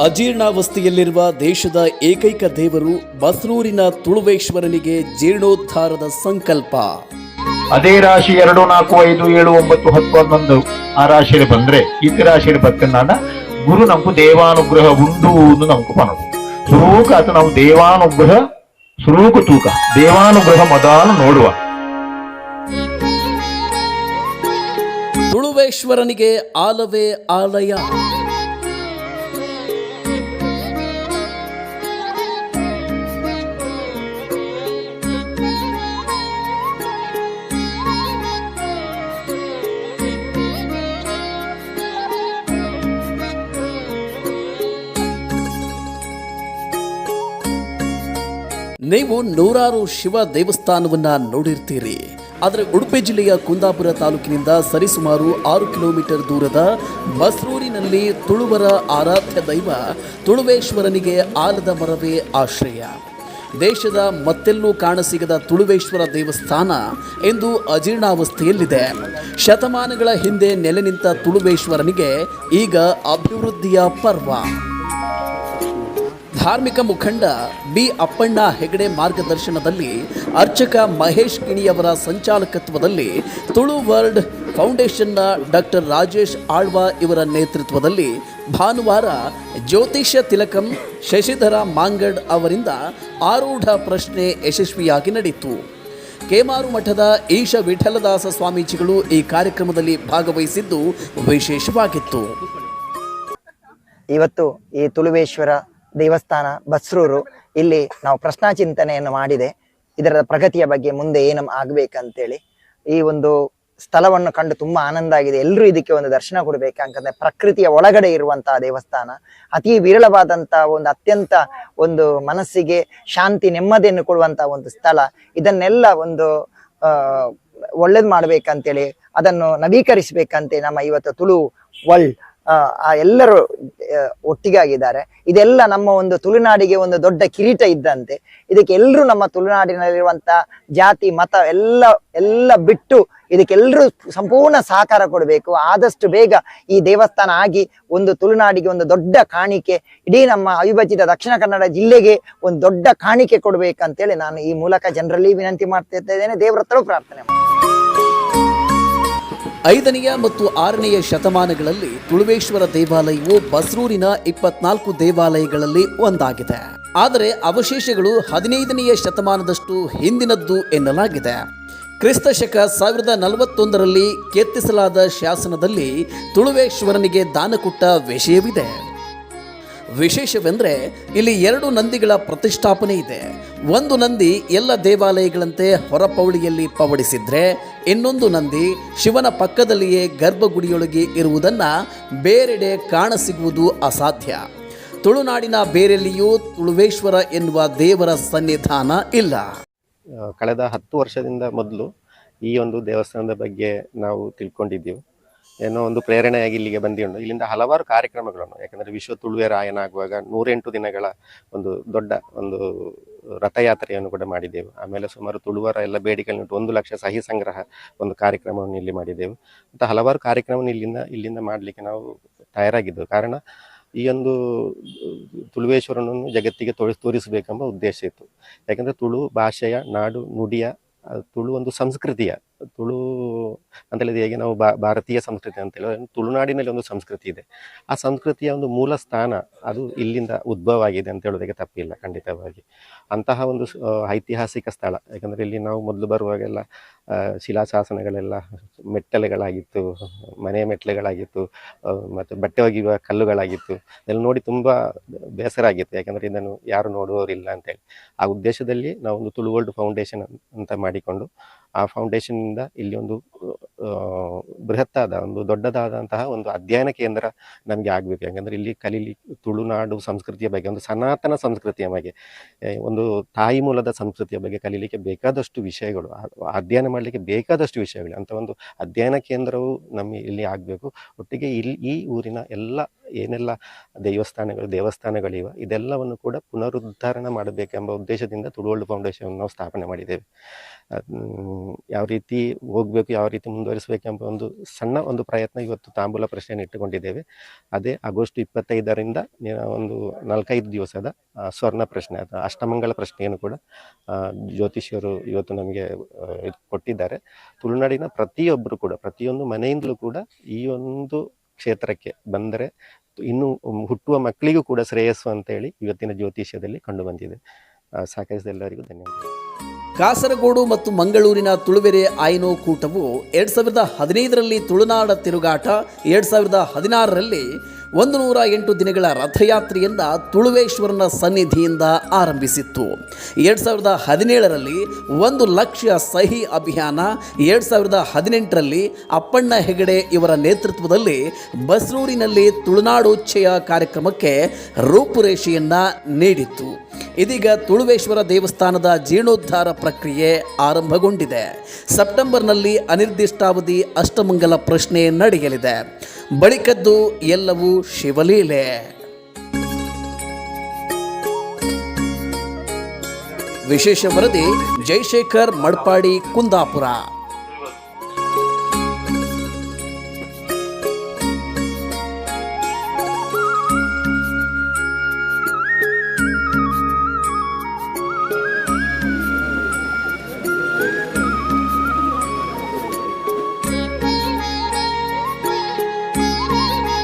ಅಜೀರ್ಣಾವಸ್ಥೆಯಲ್ಲಿರುವ ದೇಶದ ಏಕೈಕ ದೇವರು ಬಸ್ರೂರಿನ ತುಳುವೇಶ್ವರನಿಗೆ ಜೀರ್ಣೋದ್ಧಾರದ ಸಂಕಲ್ಪ. ಅದೇ ರಾಶಿ ಎರಡು ನಾಲ್ಕು ಐದು ಏಳು ಒಂಬತ್ತು ಹತ್ತು ಹನ್ನೊಂದು. ಆ ರಾಶಿಯಲ್ಲಿ ಬಂದ್ರೆ ಈ ರಾಶಿಯಲ್ಲಿ ಬರ್ತನಾಡ ಗುರು ನಮಕು ದೇವಾನುಗ್ರಹ ಉಂಡು ಎಂದು ನಮಕು ಪನದು ಸುರೂಕ ಅದು ನಾವು ದೇವಾನುಗ್ರಹ ಸುರೂಕು ತೂಕ ದೇವಾನುಗ್ರಹ ಮೊದಲು ನೋಡುವ. ತುಳುವೇಶ್ವರನಿಗೆ ಆಲವೇ ಆಲಯ. ನೀವು ನೂರಾರು ಶಿವ ದೇವಸ್ಥಾನವನ್ನ ನೋಡಿರ್ತೀರಿ. ಆದರೆ ಉಡುಪಿ ಜಿಲ್ಲೆಯ ಕುಂದಾಪುರ ತಾಲೂಕಿನಿಂದ ಸರಿಸುಮಾರು ಆರು ಕಿಲೋಮೀಟರ್ ದೂರದ ಬಸ್ರೂರಿನಲ್ಲಿ ತುಳುವರ ಆರಾಧ್ಯ ದೈವ ತುಳುವೇಶ್ವರನಿಗೆ ಆಲದ ಮರವೇ ಆಶ್ರಯ. ದೇಶದ ಮತ್ತೆಲ್ಲೂ ಕಾಣಸಿಗದ ತುಳುವೇಶ್ವರ ದೇವಸ್ಥಾನ ಎಂದು ಅಜೀರ್ಣಾವಸ್ಥೆಯಲ್ಲಿದೆ. ಶತಮಾನಗಳ ಹಿಂದೆ ನೆಲೆ ನಿಂತ ತುಳುವೇಶ್ವರನಿಗೆ ಈಗ ಅಭಿವೃದ್ಧಿಯ ಪರ್ವ. ಧಾರ್ಮಿಕ ಮುಖಂಡ ಬಿ ಅಪ್ಪಣ್ಣ ಹೆಗಡೆ ಮಾರ್ಗದರ್ಶನದಲ್ಲಿ ಅರ್ಚಕ ಮಹೇಶ್ ಕಿಣಿಯವರ ಸಂಚಾಲಕತ್ವದಲ್ಲಿ ತುಳು ವರ್ಲ್ಡ್ ಫೌಂಡೇಶನ್ನ ಡಾಕ್ಟರ್ ರಾಜೇಶ್ ಆಳ್ವ ಇವರ ನೇತೃತ್ವದಲ್ಲಿ ಭಾನುವಾರ ಜ್ಯೋತಿಷ್ಯ ತಿಲಕಂ ಶಶಿಧರ ಮಾಂಗಡ್ ಅವರಿಂದ ಆರೂಢ ಪ್ರಶ್ನೆ ಯಶಸ್ವಿಯಾಗಿ ನಡೆಯಿತು ಕೇಮಾರು ಮಠದ ಈಶ ವಿಠಲದಾಸ ಸ್ವಾಮೀಜಿಗಳು ಈ ಕಾರ್ಯಕ್ರಮದಲ್ಲಿ ಭಾಗವಹಿಸಿದ್ದು ವಿಶೇಷವಾಗಿತ್ತು. ಇವತ್ತು ಈ ತುಳುವೇಶ್ವರ ದೇವಸ್ಥಾನ, ಬಸ್ರೂರು, ಇಲ್ಲಿ ನಾವು ಪ್ರಶ್ನಾ ಚಿಂತನೆಯನ್ನು ಮಾಡಿದೆ. ಇದರ ಪ್ರಗತಿಯ ಬಗ್ಗೆ ಮುಂದೆ ಏನು ಆಗ್ಬೇಕಂತೇಳಿ. ಈ ಒಂದು ಸ್ಥಳವನ್ನು ಕಂಡು ತುಂಬಾ ಆನಂದ ಆಗಿದೆ. ಎಲ್ಲರೂ ಇದಕ್ಕೆ ಒಂದು ದರ್ಶನ ಕೊಡಬೇಕಂತಂದ್ರೆ ಪ್ರಕೃತಿಯ ಒಳಗಡೆ ಇರುವಂತಹ ದೇವಸ್ಥಾನ. ಅತಿ ವಿರಳವಾದಂತಹ ಒಂದು ಅತ್ಯಂತ ಒಂದು ಮನಸ್ಸಿಗೆ ಶಾಂತಿ ನೆಮ್ಮದಿಯನ್ನು ಕೊಡುವಂತಹ ಒಂದು ಸ್ಥಳ. ಇದನ್ನೆಲ್ಲ ಒಂದು ಅಹ್ ಒಳ್ಳೇದು ಮಾಡ್ಬೇಕಂತೇಳಿ, ಅದನ್ನು ನವೀಕರಿಸಬೇಕಂತೆ ನಮ್ಮ ಇವತ್ತು ತುಳು ವರ್ಲ್ಡ್. ಆ ಎಲ್ಲರೂ ಒಟ್ಟಿಗಾಗಿದ್ದಾರೆ. ಇದೆಲ್ಲ ನಮ್ಮ ಒಂದು ತುಳುನಾಡಿಗೆ ಒಂದು ದೊಡ್ಡ ಕಿರೀಟ ಇದ್ದಂತೆ. ಇದಕ್ಕೆ ಎಲ್ಲರೂ ನಮ್ಮ ತುಳುನಾಡಿನಲ್ಲಿರುವಂತ ಜಾತಿ, ಮತ ಎಲ್ಲ ಎಲ್ಲ ಬಿಟ್ಟು ಇದಕ್ಕೆಲ್ಲರೂ ಸಂಪೂರ್ಣ ಸಹಕಾರ ಕೊಡಬೇಕು. ಆದಷ್ಟು ಬೇಗ ಈ ದೇವಸ್ಥಾನ ಆಗಿ ಒಂದು ತುಳುನಾಡಿಗೆ ಒಂದು ದೊಡ್ಡ ಕಾಣಿಕೆ, ಇಡೀ ನಮ್ಮ ಅವಿಭಜಿತ ದಕ್ಷಿಣ ಕನ್ನಡ ಜಿಲ್ಲೆಗೆ ಒಂದು ದೊಡ್ಡ ಕಾಣಿಕೆ ಕೊಡಬೇಕಂತೇಳಿ ನಾನು ಈ ಮೂಲಕ ಜನರಲ್ಲಿ ವಿನಂತಿ ಮಾಡ್ತಾ ಇದ್ದೇನೆ. ದೇವ್ರ ಪ್ರಾರ್ಥನೆ. ಐದನೆಯ ಮತ್ತು ಆರನೆಯ ಶತಮಾನಗಳಲ್ಲಿ ತುಳುವೇಶ್ವರ ದೇವಾಲಯವು ಬಸ್ರೂರಿನ ಇಪ್ಪತ್ನಾಲ್ಕು ದೇವಾಲಯಗಳಲ್ಲಿ ಒಂದಾಗಿದೆ. ಆದರೆ ಅವಶೇಷಗಳು ಹದಿನೈದನೆಯ ಶತಮಾನದಷ್ಟು ಹಿಂದಿನದ್ದು ಎನ್ನಲಾಗಿದೆ. ಕ್ರಿಸ್ತ ಶಕ ಸಾವಿರದ ನಲವತ್ತೊಂದರಲ್ಲಿ ಕೆತ್ತಿಸಲಾದ ಶಾಸನದಲ್ಲಿ ತುಳುವೇಶ್ವರನಿಗೆ ದಾನ ಕೊಟ್ಟ ವಿಷಯವಿದೆ. ವಿಶೇಷವೆಂದರೆ ಇಲ್ಲಿ ಎರಡು ನಂದಿಗಳ ಪ್ರತಿಷ್ಠಾಪನೆ ಇದೆ. ಒಂದು ನಂದಿ ಎಲ್ಲ ದೇವಾಲಯಗಳಂತೆ ಹೊರಪೌಳಿಯಲ್ಲಿ ಪವಡಿಸಿದ್ರೆ, ಇನ್ನೊಂದು ನಂದಿ ಶಿವನ ಪಕ್ಕದಲ್ಲಿಯೇ ಗರ್ಭಗುಡಿಯೊಳಗೆ ಇರುವುದನ್ನು ಬೇರೆಡೆ ಕಾಣಸಿಗುವುದು ಅಸಾಧ್ಯ. ತುಳುನಾಡಿನ ಬೇರೆಲ್ಲಿಯೂ ತುಳುವೇಶ್ವರ ಎನ್ನುವ ದೇವರ ಸನ್ನಿಧಾನ ಇಲ್ಲ. ಕಳೆದ ಹತ್ತು ವರ್ಷದಿಂದ ಮೊದಲು ಈ ಒಂದು ದೇವಸ್ಥಾನದ ಬಗ್ಗೆ ನಾವು ತಿಳ್ಕೊಂಡಿದ್ದೀವಿ. ಏನೋ ಒಂದು ಪ್ರೇರಣೆಯಾಗಿ ಇಲ್ಲಿಗೆ ಬಂದಿಕೊಂಡು ಇಲ್ಲಿಂದ ಹಲವಾರು ಕಾರ್ಯಕ್ರಮಗಳನ್ನು, ಯಾಕಂದರೆ ವಿಶ್ವ ತುಳುವೆ ರಾಯನಾಗುವಾಗ ನೂರೆಂಟು ದಿನಗಳ ಒಂದು ದೊಡ್ಡ ಒಂದು ರಥಯಾತ್ರೆಯನ್ನು ಕೂಡ ಮಾಡಿದ್ದೆವು ಆಮೇಲೆ ಸುಮಾರು ತುಳುವರ ಎಲ್ಲ ಬೇಡಿಕೆಗಳನ್ನು ಒಂದು ಲಕ್ಷ ಸಹಿ ಸಂಗ್ರಹ ಒಂದು ಕಾರ್ಯಕ್ರಮವನ್ನು ಇಲ್ಲಿ ಮಾಡಿದ್ದೆವು ಮತ್ತು ಹಲವಾರು ಕಾರ್ಯಕ್ರಮವನ್ನು ಇಲ್ಲಿಂದ ಇಲ್ಲಿಂದ ಮಾಡಲಿಕ್ಕೆ ನಾವು ತಯಾರಾಗಿದ್ದೆವು. ಕಾರಣ, ಈ ಒಂದು ತುಳುವೇಶ್ವರನನ್ನು ಜಗತ್ತಿಗೆ ತೋರಿಸ್ ತೋರಿಸಬೇಕೆಂಬ ಉದ್ದೇಶ ಇತ್ತು. ಯಾಕಂದರೆ ತುಳು ಭಾಷೆಯ ನಾಡು ನುಡಿಯ ತುಳು ಒಂದು ಸಂಸ್ಕೃತಿಯ ತುಳು ಅಂತ ಹೇಳಿದ್ರೆ ಹೇಗೆ ನಾವು ಭಾರತೀಯ ಸಂಸ್ಕೃತಿ ಅಂತ ಹೇಳಿದ್ರೆ ತುಳುನಾಡಿನಲ್ಲಿ ಒಂದು ಸಂಸ್ಕೃತಿ ಇದೆ. ಆ ಸಂಸ್ಕೃತಿಯ ಒಂದು ಮೂಲ ಸ್ಥಾನ ಅದು ಇಲ್ಲಿಂದ ಉದ್ಭವ ಆಗಿದೆ ಅಂತ ಹೇಳೋದಕ್ಕೆ ತಪ್ಪಿಲ್ಲ, ಖಂಡಿತವಾಗಿ. ಅಂತಹ ಒಂದು ಐತಿಹಾಸಿಕ ಸ್ಥಳ, ಯಾಕಂದರೆ ಇಲ್ಲಿ ನಾವು ಮೊದಲು ಬರುವಾಗೆಲ್ಲ ಶಿಲಾಶಾಸನಗಳೆಲ್ಲ ಮೆಟ್ಟಲೆಗಳಾಗಿತ್ತು ಮನೆ ಮೆಟ್ಟಲೆಗಳಾಗಿತ್ತು ಮತ್ತು ಬಟ್ಟೆ ಒಗೆಯುವ ಕಲ್ಲುಗಳಾಗಿತ್ತು, ಇದೆಲ್ಲ ನೋಡಿ ತುಂಬ ಬೇಸರ ಆಗಿತ್ತು, ಯಾಕಂದರೆ ಇದನ್ನು ಯಾರು ನೋಡುವವರಿಲ್ಲ ಅಂತೇಳಿ. ಆ ಉದ್ದೇಶದಲ್ಲಿ ನಾವು ಒಂದು ತುಳು ವರ್ಲ್ಡ್ ಫೌಂಡೇಶನ್ ಅಂತ ಮಾಡಿಕೊಂಡು ಆ ಫೌಂಡೇಶನ್ನಿಂದ ಇಲ್ಲಿ ಒಂದು ಬೃಹತ್ತಾದ, ಒಂದು ದೊಡ್ಡದಾದಂತಹ ಒಂದು ಅಧ್ಯಯನ ಕೇಂದ್ರ ನಮಗೆ ಆಗಬೇಕು. ಯಾಕಂದರೆ ಇಲ್ಲಿ ಕಲೀಲಿ, ತುಳುನಾಡು ಸಂಸ್ಕೃತಿಯ ಬಗ್ಗೆ, ಒಂದು ಸನಾತನ ಸಂಸ್ಕೃತಿಯ ಬಗ್ಗೆ ಒಂದು ತಾಯಿ ಮೂಲದ ಸಂಸ್ಕೃತಿಯ ಬಗ್ಗೆ ಕಲೀಲಿಕ್ಕೆ ಬೇಕಾದಷ್ಟು ವಿಷಯಗಳು ಅಧ್ಯಯನ ಮಾಡಲಿಕ್ಕೆ ಬೇಕಾದಷ್ಟು ವಿಷಯಗಳು, ಅಂತ ಒಂದು ಅಧ್ಯಯನ ಕೇಂದ್ರವು ನಮ್ಮ ಇಲ್ಲಿ ಆಗಬೇಕು. ಒಟ್ಟಿಗೆ ಇಲ್ಲಿ ಈ ಊರಿನ ಎಲ್ಲ ಏನೆಲ್ಲ ದೇವಸ್ಥಾನಗಳು, ದೇವಸ್ಥಾನಗಳಿವೆ, ಇದೆಲ್ಲವನ್ನು ಕೂಡ ಪುನರುದ್ಧಾರಣ ಮಾಡಬೇಕೆಂಬ ಉದ್ದೇಶದಿಂದ ತುಳುವಳ್ಳು ಫೌಂಡೇಶನ್ ನಾವು ಸ್ಥಾಪನೆ ಮಾಡಿದ್ದೇವೆ. ಯಾವ ರೀತಿ ಹೋಗಬೇಕು, ಯಾವ ರೀತಿ ಮುಂದುವರಿಸಬೇಕೆಂಬ ಒಂದು ಸಣ್ಣ ಒಂದು ಪ್ರಯತ್ನ ಇವತ್ತು ತಾಂಬೂಲ ಪ್ರಶ್ನೆಯನ್ನು ಇಟ್ಟುಕೊಂಡಿದ್ದೇವೆ. ಅದೇ ಆಗಸ್ಟ್ ಇಪ್ಪತ್ತೈದರಿಂದ ಒಂದು ನಾಲ್ಕೈದು ದಿವಸದ ಸ್ವರ್ಣ ಪ್ರಶ್ನೆ ಅಥವಾ ಅಷ್ಟಮಂಗಳ ಪ್ರಶ್ನೆಯನ್ನು ಕೂಡ ಜ್ಯೋತಿಷ್ಯರು ಇವತ್ತು ನಮಗೆ ಕೊಟ್ಟಿದ್ದಾರೆ. ತುಳುನಾಡಿನ ಪ್ರತಿಯೊಬ್ಬರು ಕೂಡ, ಪ್ರತಿಯೊಂದು ಮನೆಯಿಂದಲೂ ಕೂಡ ಈ ಒಂದು ಕ್ಷೇತ್ರಕ್ಕೆ ಬಂದರೆ ಇನ್ನು ಹುಟ್ಟುವ ಮಕ್ಕಳಿಗೂ ಕೂಡ ಶ್ರೇಯಸ್ಸು ಅಂತೇಳಿ ಇವತ್ತಿನ ಜ್ಯೋತಿಷ್ಯದಲ್ಲಿ ಕಂಡುಬಂದಿದೆ ಸಹಕರಿಸಿದ ಎಲ್ಲರಿಗೂ ಧನ್ಯವಾದ ಕಾಸರಗೋಡು ಮತ್ತು ಮಂಗಳೂರಿನ ತುಳುವೆರೆ ಆಯ್ನೋ ಕೂಟವು ಎರಡು ಸಾವಿರದ ಹದಿನೈದರಲ್ಲಿ ತುಳುನಾಡ ತಿರುಗಾಟ ಎರಡು ಸಾವಿರದ ಹದಿನಾರರಲ್ಲಿ ಒಂದು ನೂರ ಎಂಟು ದಿನಗಳ ರಥಯಾತ್ರೆಯಿಂದ ತುಳುವೇಶ್ವರನ ಸನ್ನಿಧಿಯಿಂದ ಆರಂಭಿಸಿತ್ತು. ಎರಡು ಸಾವಿರದ ಹದಿನೇಳರಲ್ಲಿ ಒಂದು ಲಕ್ಷ ಸಹಿ ಅಭಿಯಾನ, ಎರಡು ಸಾವಿರದ ಹದಿನೆಂಟರಲ್ಲಿ ಅಪ್ಪಣ್ಣ ಹೆಗಡೆ ಇವರ ನೇತೃತ್ವದಲ್ಲಿ ಬಸ್ರೂರಿನಲ್ಲಿ ತುಳುನಾಡೋಚ್ಚಯ ಕಾರ್ಯಕ್ರಮಕ್ಕೆ ರೂಪುರೇಷೆಯನ್ನು ನೀಡಿತ್ತು. ಇದೀಗ ತುಳುವೇಶ್ವರ ದೇವಸ್ಥಾನದ ಜೀರ್ಣೋದ್ಧಾರ ಪ್ರಕ್ರಿಯೆ ಆರಂಭಗೊಂಡಿದೆ. ಸೆಪ್ಟೆಂಬರ್ನಲ್ಲಿ ಅನಿರ್ದಿಷ್ಟಾವಧಿ ಅಷ್ಟಮಂಗಲ ಪ್ರಶ್ನೆ ನಡೆಯಲಿದೆ. ಬಳಿಕದ್ದು ಎಲ್ಲವೂ ಶಿವಲೀಲೆ. ವಿಶೇಷ ವರದಿ ಜಯಶೇಖರ್ ಮಡ್ಪಾಡಿ ಕುಂದಾಪುರ.